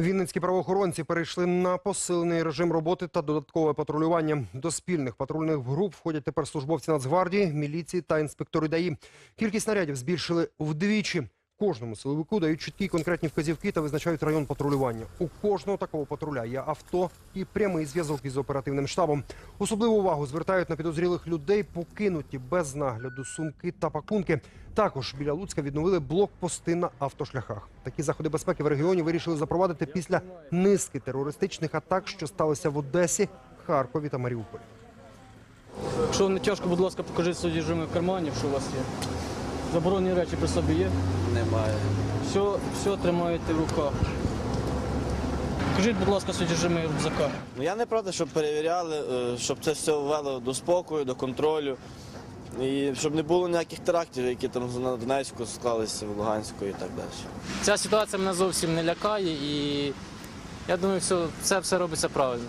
Вінницькі правоохоронці перейшли на посилений режим роботи та додаткове патрулювання. До спільних патрульних груп входять тепер службовці Нацгвардії, міліції та інспектори ДАІ. Кількість нарядів збільшили вдвічі. Кожному силовику дають чіткі конкретні вказівки та визначають район патрулювання. У кожного такого патруля є авто і прямий зв'язок із оперативним штабом. Особливу увагу звертають на підозрілих людей, покинуті без нагляду сумки та пакунки. Також біля Луцька відновили блокпости на автошляхах. Такі заходи безпеки в регіоні вирішили запровадити після низки терористичних атак, що сталися в Одесі, Харкові та Маріуполі. Якщо не тяжко, будь ласка, покажіть содержимое карманів, що у вас є. Заборонені речі при собі є. Немає. Все, все тримаєте в руках. Покажіть, будь ласка, содержимое рюкзака. Ну я не проти, щоб перевіряли, е, щоб це все ввело до спокою, до контролю. І щоб не було ніяких терактів, які там на Донецьку склалися, в Луганську і так далі. Ця ситуація мене зовсім не лякає і я думаю, все, це все робиться правильно.